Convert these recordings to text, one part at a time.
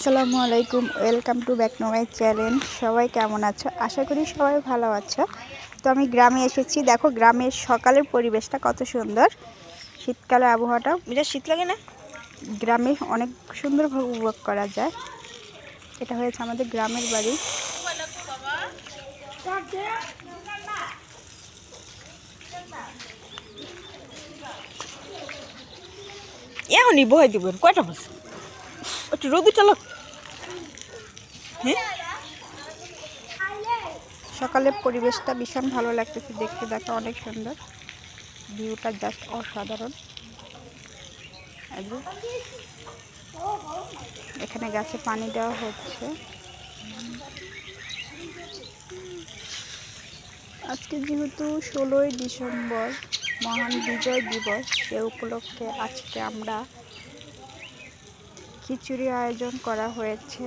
আসসালামু আলাইকুম welcome to back to my channel. সবাই কেমন আছো? আশা করি সবাই ভালো আছো। তো আমি গ্রামে এসেছি। দেখো গ্রামের সকালের পরিবেশটা কত সুন্দর। শীতকালের আবহাওয়াটা এটা শীত লাগে না? গ্রামে অনেক সুন্দরভাবে উপভোগ করা যায়। এটা হয়েছে আমাদের গ্রামের বাড়ি। এখনই বহাই দিবেন। কয়টা বছর একটু রোদি চালক। হ্যাঁ? সকালের পরিবেশটা ভীষণ ভালো লাগতেছে, দেখতে দেখো অনেক সুন্দর। ভিউটা জাস্ট অসাধারণ। এখানে গাছে পানি দেওয়া হচ্ছে। আজকে যেহেতু ষোলোই ডিসেম্বর, মহান বিজয় দিবস, সে উপলক্ষে আজকে আমরা খিচুড়ি আয়োজন করা হয়েছে।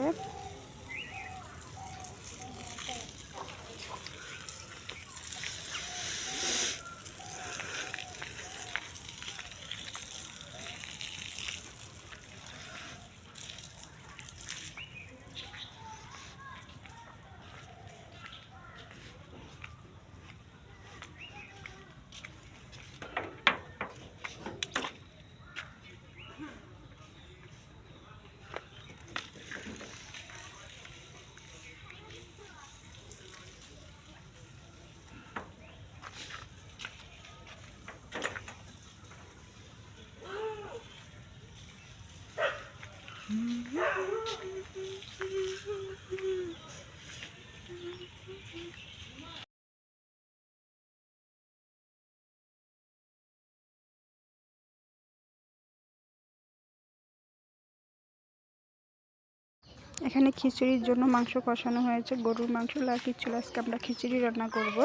এখানে খিচুড়ির জন্য মাংস কষানো হয়েছে। গরুর মাংস আর কিছু আজকে আমরা খিচুড়ি রান্না করব।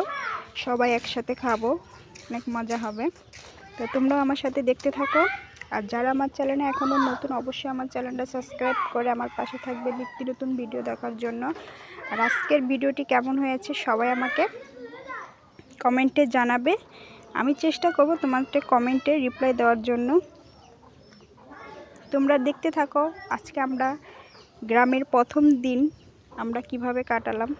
সবাই একসাথে খাব। অনেক মজা হবে। তো তোমরাও আমার সাথে দেখতে থাকো। আর যারা আমার চ্যানেলে এখনও নতুন, অবশ্যই আমার চ্যানেলটা সাবস্ক্রাইব করে আমার পাশে থাকবে নিত্য নতুন ভিডিও দেখার জন্য। আর আজকের ভিডিওটি কেমন হয়েছে সবাই আমাকে কমেন্টে জানাবে। আমি চেষ্টা করব তোমাদের কমেন্টে রিপ্লাই দেওয়ার জন্য। তোমরা দেখতে থাকো আজকে আমরা গ্রামের প্রথম দিন আমরা কীভাবে কাটালাম।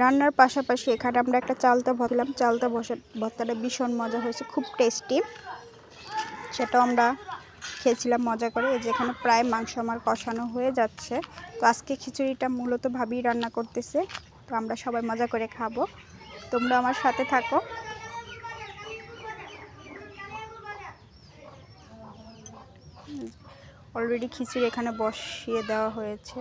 রান্নার পাশাপাশি এখানে আমরা একটা চালতা ভরলাম চালতা বসা ভর্তাটা ভীষণ মজা হয়েছে, খুব টেস্টি সেটাও আমরা খেয়েছিলাম মজা করে। এই যেখানে প্রায় মাংস আমার কষানো হয়ে যাচ্ছে। তো আজকে খিচুড়িটা মূলত ভাবি রান্না করতেছে। তো আমরা সবাই মজা করে খাব। তোমরা আমার সাথে থাকো। অলরেডি খিচুড়ি এখানে বসিয়ে দেওয়া হয়েছে।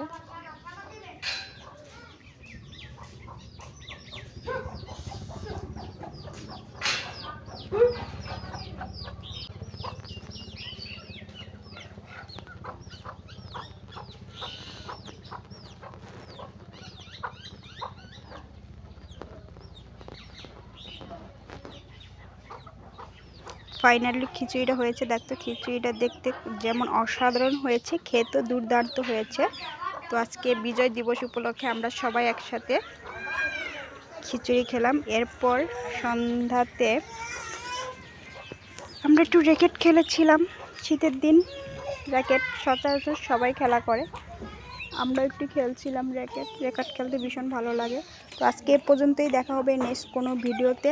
ফাইনালি খিচুড়িটা হয়েছে। দেখতো খিচুড়িটা দেখতে যেমন অসাধারণ হয়েছে খেতে দুর্দান্ত হয়েছে। তো আজকে বিজয় দিবস উপলক্ষে আমরা সবাই একসাথে খিচুড়ি খেলাম। এরপর সন্ধ্যাতে আমরা একটু র্যাকেট খেলেছিলাম শীতের দিন। র্যাকেট, সচরাচর সবাই খেলা করে। আমরা একটু খেলছিলাম র্যাকেট। র্যাকেট খেলতে ভীষণ ভালো লাগে। তো আজকে এ পর্যন্তই দেখা হবে নেক্সট কোনো ভিডিওতে।